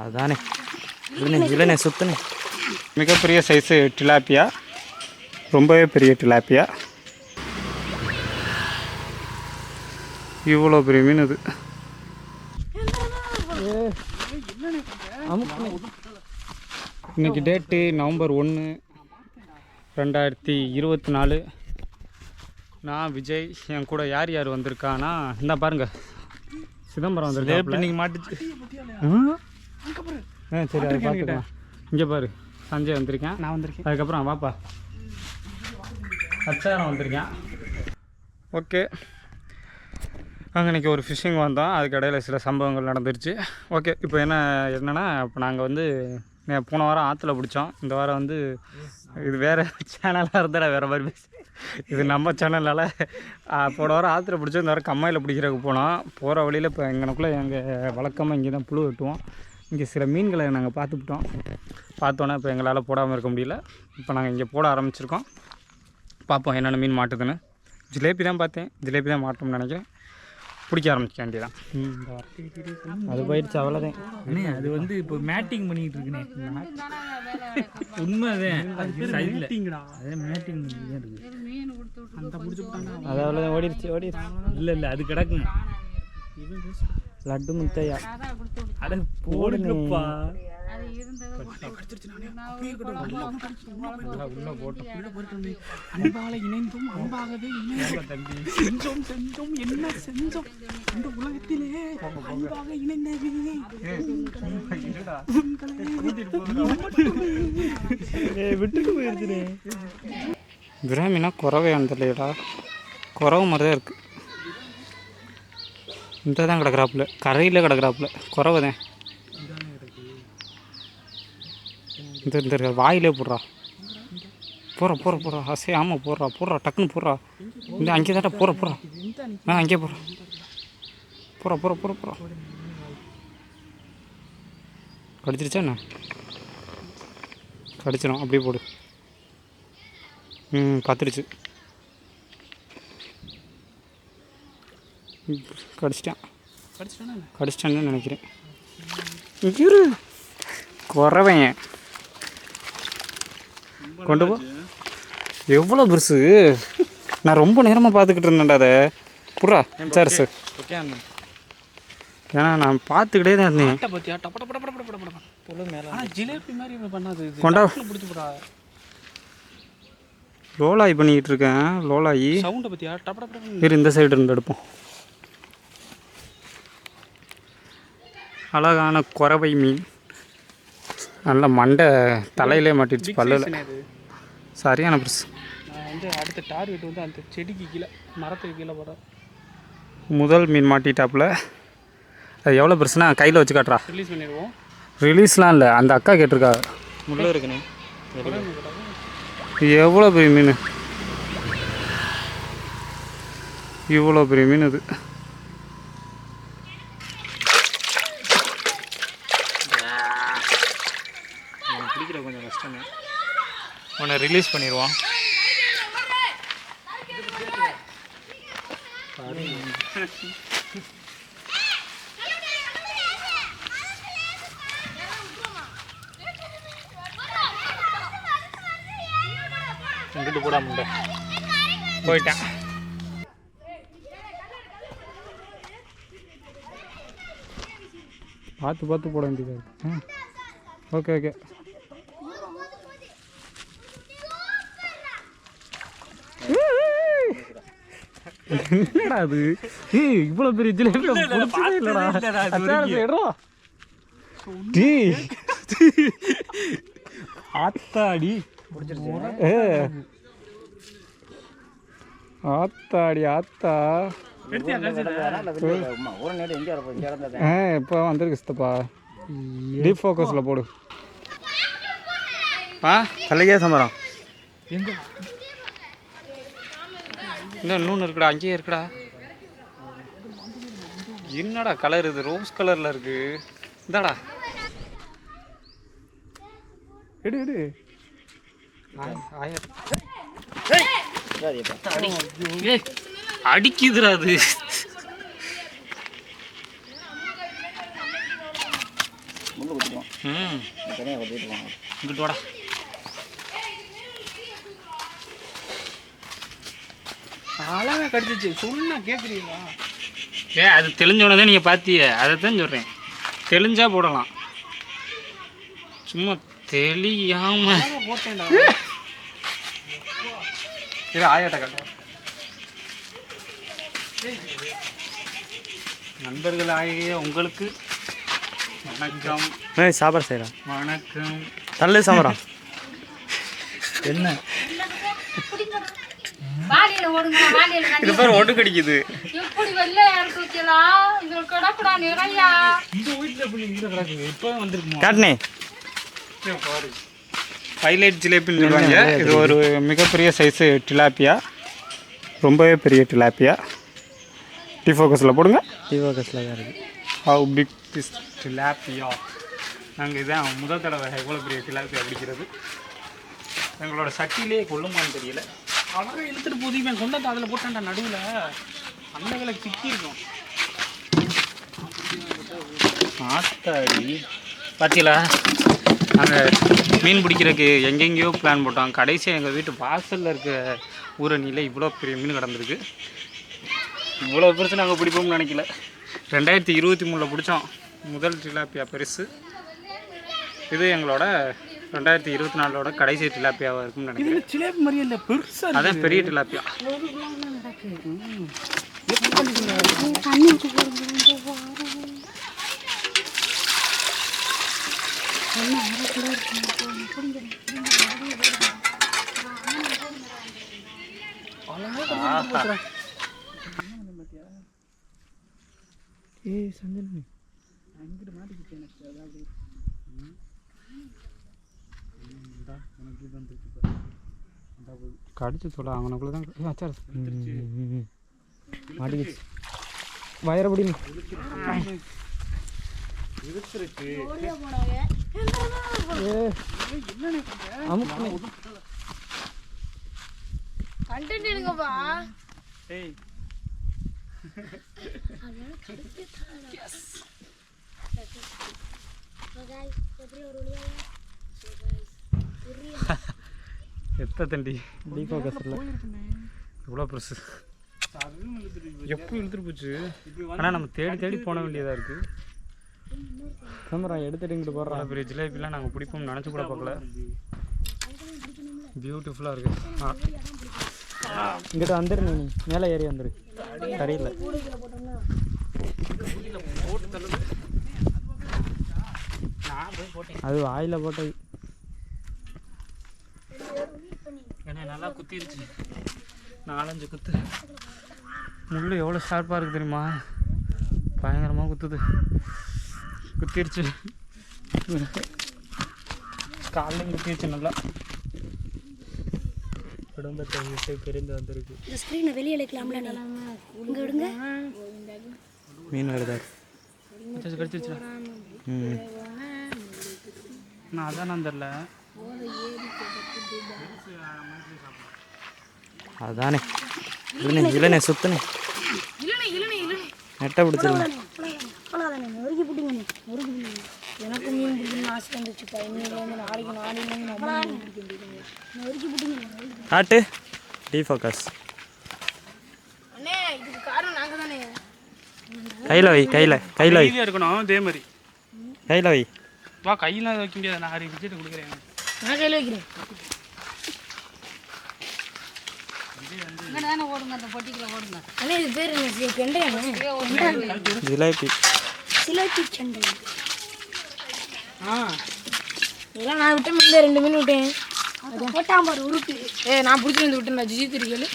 அதுதானே இல்லைண்ணே இல்லைண்ணே சுத்தண்ணே மிகப்பெரிய சைஸு டிலாப்பியா ரொம்பவே பெரிய டிலாப்பியா இவ்வளோ பெரிய மீன் இது இன்னைக்கு டேட்டு நவம்பர் ஒன்று ரெண்டாயிரத்தி இருபத்தி நாலு. நான் விஜய் என் கூட யார் யார் வந்திருக்கானா இந்த பாருங்க. சிதம்பரம் வந்திருக்காப்ல. இன்னைக்கு மாட்டுச்சு. ஆ சரி அதை பார்த்துக்கலாம். இங்கே பாரு சஞ்சய் வந்திருக்கேன். நான் வந்திருக்கேன். அதுக்கப்புறம் வாப்பா. அச்சாரம் வந்திருக்கேன். ஓகே. அங்கே இன்றைக்கி ஒரு ஃபிஷ்ஷிங் வந்தோம். அதுக்கு இடையில சில சம்பவங்கள் நடந்துருச்சு. ஓகே இப்போ என்ன என்னென்னா இப்போ நாங்கள் வந்து போன வாரம் ஆற்றுல பிடிச்சோம். இந்த வாரம் வந்து இது வேறு சேனலாக இருந்தால் வேறு மாதிரி பேசு இது நம்ம சேனலால் போன வாரம் ஆற்றுல பிடிச்சோம். இந்த வாரம் கம்மாயில் பிடிக்கிறதுக்கு போனோம். போகிற வழியில் இப்போ எங்கனக்குள்ளே எங்கள் வழக்கமாக இங்கே தான் புழு வெட்டுவோம். இங்கே சில மீன்களை நாங்கள் பார்த்துக்கிட்டோம் பார்த்தோன்னே இப்போ எங்களால் போடாமல் இருக்க முடியல. இப்போ நாங்கள் இங்கே போட ஆரம்பிச்சிருக்கோம். பார்ப்போம் என்னென்ன மீன் மாட்டுதுன்னு. ஜிலேபி தான் பார்த்தேன். ஜிலேபி தான் மாட்டோம்னு நினைக்கிறேன். பிடிக்க ஆரம்பிச்சிக்க வேண்டியதான் அது போயிடுச்சு அவ்வளோதான் அண்ணே அது வந்து இப்போ மேட்டிங் பண்ணிட்டு இருக்குண்ணே. உண்மைதான். அதே மேட்டிங் அது அவ்வளோதான் ஓடிடுச்சு ஓடிடுச்சு இல்லை இல்லை அது கிடக்குங்க. லட்டு முத்தையா. அட போடுங்கப்பா. அன்பால இணைந்தும் அன்பாகவே செஞ்சோம் செஞ்சோம் என்ன செஞ்சோம் இந்த உலகத்திலே அன்பாக இணைந்தவே விட்டுட்டு போயிருச்சுனே தெரியலடா குறவு மாதிரி தான் இருக்குது இந்த தான் கிடக்குறாப்புல. கரையில் கிடக்குறாப்புல. குறவை தான் இந்த இந்த வாயிலே போடுறா. போகிறா போகிற போடுறா அசை ஆமாம் போடுறா. போடுறா டக்குன்னு போடுறா. இந்த அங்கே தாட்டா போகிற போகிறா ஆ அங்கே போகிறா போகிறா போகிற போகிற போடுறா கடிச்சிருச்சா என்ன? கடிச்சிடும் அப்படியே போடு. ம் கத்துருச்சு கடிச்சிட்டான். கடிச்சிட்டான்னு நினைக்கிறேன். இரு. குறவைங்க கொண்டு போ. எவ்வளோ பெருசு? நான் ரொம்ப நேரமாக பார்த்துக்கிட்டு இருந்தேன்டா அதை. புறா சரி சார். ஓகே அண்ணா. ஏன்னா நான் பார்த்துக்கிட்டே தான் இருந்தேன். கொண்டா. லோலாய் பண்ணிக்கிட்டு இருக்கேன். லோலாயி. சவுண்டை இரு இந்த சைடு இருந்து எடுப்போம். அழகான குறவை மீன். நல்ல மண்டை தலையிலே மாட்டிடுச்சு பல்லில். சரியான பெருசு நான் வந்து அடுத்த டார்கெட் வந்து அந்த செடிக்கு கீழே மரத்துக்கு கீழே போகிறேன் முதல் மீன் மாட்டிட்டாப்புல. அது எவ்வளோ பெருசுனா கையில் வச்சு காட்டுறா. ரிலீஸ் பண்ணிடுவோம். ரிலீஸ்லாம் இல்லை. அந்த அக்கா கேட்டிருக்கா முள்ள இருக்குண்ணே. எவ்வளோ பெரிய மீன்? இவ்வளோ பெரிய மீன் இது பிடிக்கிற கொஞ்சம் கஷ்டமே உன்னை ரிலீஸ் பண்ணிடுவோம் இங்கிட்டு போடா முண்டை. போயிட்டேன். பார்த்து பார்த்து போட வேண்டியதாக இருக்கு. Okay okay. என்னடா அது ஏய் இவ்வளோ பெரிய ஜிலேபி இல்லடா. அச்சாரத்தை எடுறா டேய். ஆத்தாடி. ஏ. ஆத்தாடி ஆத்தா. இப்போ வந்திருக்கு சித்தப்பா. டீப் ஃபோக்கஸில் போடு. ஆ கல்லையே சமரம் எங்க? இன்னும் இன்னொன்று இருக்குடா அங்கேயே இருக்குடா. என்னடா கலர் இது? ரோஸ் கலரில் இருக்கு. இந்தாடா. எடு எடு. அடிக்குதுடா அது. ம். இங்கிட்டு வாடா. அழகா கடிச்சிச்சு. சொன்னா கேட்குறீங்களா ஏ அது தெளிஞ்சோடனே நீங்கள் பார்த்தியே அதை தான் சொல்கிறேன் தெளிஞ்சா போடலாம். சும்மா தெளியாம. போட்டேன்டா. இது ஆயாட்ட கட்ட. நண்பர்கள் ஆகிய உங்களுக்கு வணக்கம். சாப்பாடு செய்கிறேன் வணக்கம். தள்ளு சாமரம் என்ன? வாலியில ஓடுங்க வாலியில இது பேர் ஒட்டு கடிக்குது எப்படி வெள்ளையா இருக்கு வைக்கலாம் இது கிடக்குடா நிறையா. இந்த வீட்டில் எப்படி இங்கே கிடக்குது. இப்போ வந்திருக்குமா? காட்டுனே. ஹைலைட் ஜிலேபின்னு சொல்லுவாங்க. இது ஒரு மிகப்பெரிய சைஸு டிலாப்பியா ரொம்பவே பெரிய டிலாப்பியா டி ஃபோக்கஸில் போடுங்க. டிவோகஸில் தான் இருக்குது ஹவு பிக் திஸ் டிலாப்பியா நாங்கள் இதான் முதல் தடவை எவ்வளோ பெரிய டிலாப்பியா பிடிக்கிறது எங்களோட சட்டிலே கொள்ளுமான்னு தெரியல. அழகாக இழுத்துட்டு போது இவன் கொண்டு வந்து அதில் போட்டான்டா நடுவில். அந்த வேலை சிக்கி இருக்கும் ஆத்தாடி. பார்த்தீங்களா நாங்கள் மீன் பிடிக்கிறதுக்கு எங்கெங்கேயோ பிளான் போட்டோம் கடைசியாக எங்கள் வீட்டு வாசலில் இருக்க ஊரணியில் இவ்வளோ பெரிய மீன் கிடந்திருக்கு. இவ்வளோ பெருசு நாங்கள் பிடிப்போம்னு நினைக்கல. ரெண்டாயிரத்தி இருபத்தி மூணில் பிடிச்சோம். முதல் டிலாப்பியா பெருசு. இது எங்களோட ரெண்டாயிரத்தி இருபத்தி நாலோட கடைசி டிலாப்பியாவாக இருக்கும்னு நினைக்கிறேன். இது சிலேபி மாதிரியே இல்லை பெருசா அதான் பெரிய டிலாப்பியா ஆஹா. ஏய் சஞ்சன் அங்கிட்டு மாட்டிக்கிச்சு எனக்கு அதாவது கடிச்சு சொல்ல அவனுக்குள்ள தான் அச்சார். மாட்டிக்கிச்சு. வயரபடி கண்டென்ட் எடுங்கப்பா. ஏய் எத்த தண்டி டிஃபோகஸில் இவ்வளோ பெருசு. எப்போ இழுத்துட்டு போச்சு. ஆனால் நம்ம தேடி தேடி போன வேண்டியதாக இருக்குது கேமரா எடுத்துட்டு இங்கிட்டு போடுறா. அவ்வளோ பெரிய ஜிலேபிலாம் நாங்கள் பிடிப்போம் நினச்சி கூட பார்க்கல. பியூட்டிஃபுல்லாக இருக்குது ஆ. இங்கிட்ட வந்துரு நீ. மேலே ஏறி வந்துரு. சரியில்லை. அது வாயில் போட்டது. ஏன்னா நல்லா குத்திருச்சு. நாலஞ்சு குத்து. முள் எவ்வளோ ஷார்ப்பாக இருக்குது தெரியுமா? பயங்கரமாக குத்துது. குத்திருச்சு. காலையும் குத்திருச்சு நல்லா. குடும்பத்தை விட்டு பிரிந்து வந்திருக்கு. இந்த ஸ்க்ரீனை வெளியே எடுக்கலாம்ல இங்க விடுங்க. மீன் வருதார் ம். நான் அதான் நான் தெரில. அதானே. இல்லைண்ணே இல்லைண்ணே சுத்தனே. நெட்டை புட்டுங்க எனக்கு மீன் பிடிக்கணும்னு ஆசை வந்துச்சுப்பா நாளைக்கு நாளையிலேருந்து நம்ம மீன் பிடிக்க முடியுங்க நொறுக்கி புட்டுங்க காட்டு. டிஃபோக்கஸ் அண்ணே இதுக்கு காரணம் நாங்கள் தானே கையில் வை கையில் கையில் வை. இருக்கணும் இதே மாதிரி. கையில் வை. வா கையில் வைக்க முடியாது. நான் ஆறு விஜய்ட்டு கொடுக்குறேன். நான் கையில் வைக்கிறேன் பேர் ஜிலேபி. சண்டை ஆ. இதெல்லாம் நான் விட்ட மீன் ரெண்டு மீன் விட்டேன். போட்டாம்பார் உருட்டு. ஏ நான் பிடிச்சி வந்து விட்டேன் ஜிஜித் இருக்கேன்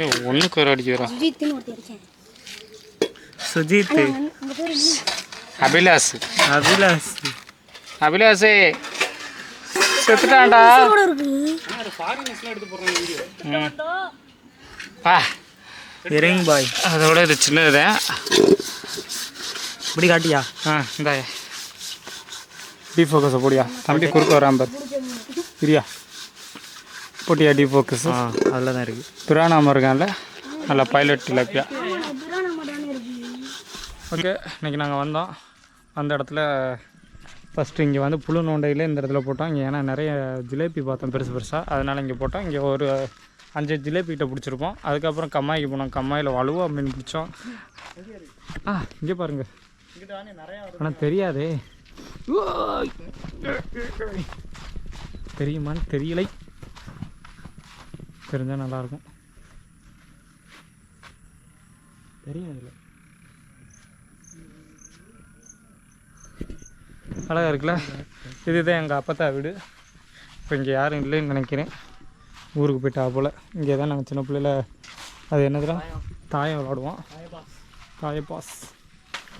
ஏ ஒன்றுக்கு ஒரு அடிக்கிறா ஜிஜித்னு ஒருத்தர் இருக்கேன் சுஜித். அந்த பேர் என்ன? அபிலாஸ் அபிலாஸ் அபிலாஸே செத்துட்டான்டா. பா. எரிங் பாய். அதோட இது சின்னது. இப்படி காட்டியா? ஆ இந்த. டி ஃபோக்கஸை போடியா? தம்பி குறுக்க வரான் பார். பிரியா? போட்டியா டி ஃபோக்கஸ் ஆ அதில் தான் இருக்குது பிராணாம இருக்கான்ல? நல்லா பைலட் டிலப்பியா ஓகே இன்றைக்கி நாங்கள் வந்தோம். அந்த இடத்துல ஃபஸ்ட்டு இங்கே வந்து புழு நோண்டையில் இந்த இடத்துல போட்டோம். இங்கே ஏன்னா நிறைய ஜிலேபி பார்த்தோம் பெருசு பெருசாக அதனால் இங்கே போட்டோம். இங்கே ஒரு அஞ்சு ஜிலேபிகிட்ட பிடிச்சிருப்போம். அதுக்கப்புறம் கம்மாய்க்கு போனோம். கம்மாயில் வலுவா மீன் பிடிச்சோம். ஆ இங்கே பாருங்கள் ஆனால் தெரியாதே. தெரியுமான்னு தெரியலை. தெரிஞ்சால் நல்லாயிருக்கும் தெரியாது அழகாக இருக்குல்ல? இதுதான் எங்கள் அப்பத்தா வீடு. இப்போ இங்கே யாரும் இல்லைன்னு நினைக்கிறேன். ஊருக்கு போயிட்டா போல். இங்கே தான் நாங்கள் சின்ன பிள்ளையில அது என்னதுடா? தாயம் விளாடுவோம்.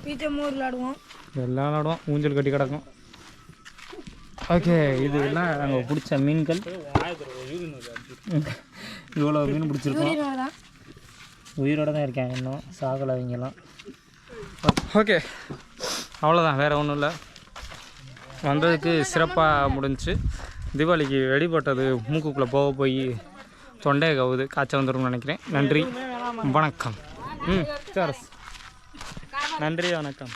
பீச்சை மோர் விளாடுவோம். எல்லாம் விளாடுவோம். ஊஞ்சல் கட்டி கிடக்கும். ஓகே இது எல்லாம் நாங்கள் பிடிச்ச மீன்கள். இவ்வளோ மீன் பிடிச்சிருக்கோம். உயிரோட தான் இருக்காங்க இன்னும். சாகலை அவங்கெல்லாம் ஓகே அவ்வளோதான் வேறு ஒன்றும் இல்லை. வந்ததுக்கு சிறப்பாக முடிஞ்சு தீபாவளிக்கு வெடிபட்டது மூக்குக்குள்ளே போக போய் தொண்டையை கவுது காய்ச்சல் வந்துடும் நினைக்கிறேன். நன்றி. வணக்கம். ம் சரி நன்றி வணக்கம்.